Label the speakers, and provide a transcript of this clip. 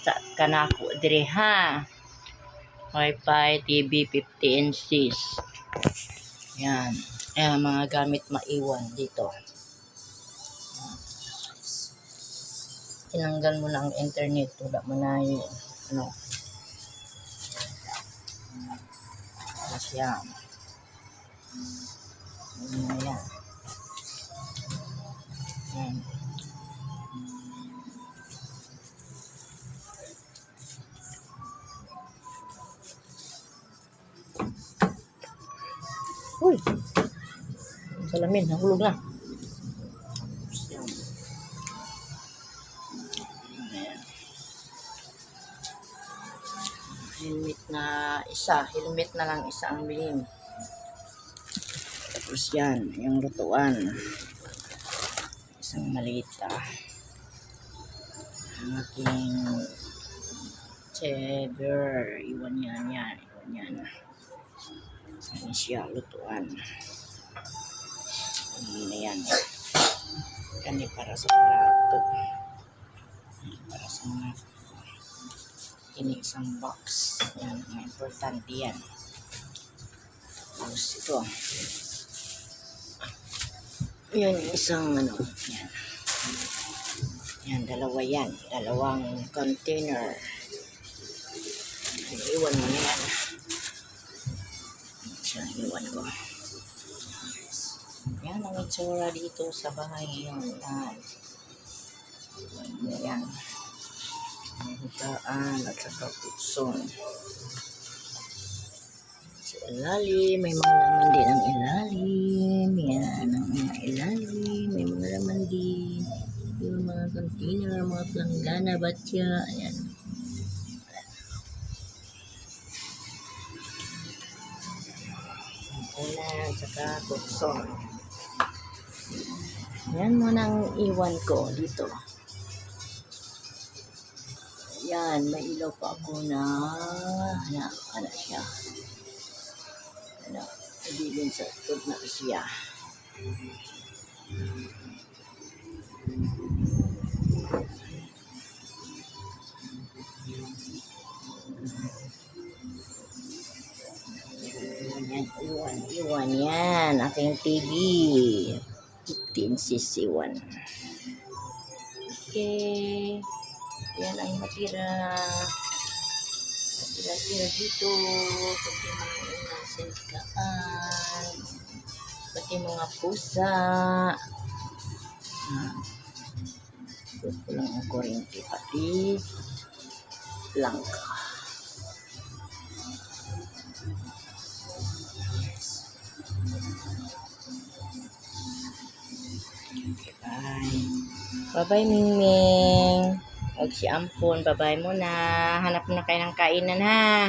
Speaker 1: Sa kanako dire ha. Wi-Fi, TV 50 inches. Yan. Ayan, mga gamit maiwan dito. Tinanggal mo na ang internet. Wala mo na yung ano. Tapos yan. Ano na Uy! Salamin, nahulog na. Helmet na isa. Helmet na lang isa ang bilhin. Tapos yan, yung lutuan. Isang maliit ah. Ang aking cheddar. Iwan yan yan. Iwan yan. Ano siya, lutuan. Hindi na yan. Kani para sa plato. Para sa mga ini isang box. Yan, ang importante yan. Tapos ito. Yan, isang ano. Yan. Yan, dalawa yan. Dalawang container. Iwan mo na yan. Itsura dito sa bahay ngayon. Yan. Iwan mo yan. Ang higaan at saka putson. Sa ilalim, may mga laman din ang ilalim. Yan, ang mga ilalim. May mga laman din. Yung mga container, mga planggana, batya. Ayan. ulan, saka tukson. Yan muna ang iwan ko dito. Yan, may ilaw pa ako na, na, ano siya. Ano, ibilin sa tub na siya. Yan, iwan, iwan yan. Aking TV. 15 cc 1. Okay. Yan ang matira. Matira-tira dito. Pati mga inasenkaan. Pati mga pusa. Ah. Ito ko lang ang kuryente. Pati langka. Bye. Bye-bye, Mingming. Huwag si Ampon. Bye-bye muna. Hanap na kayo ng kainan, ha?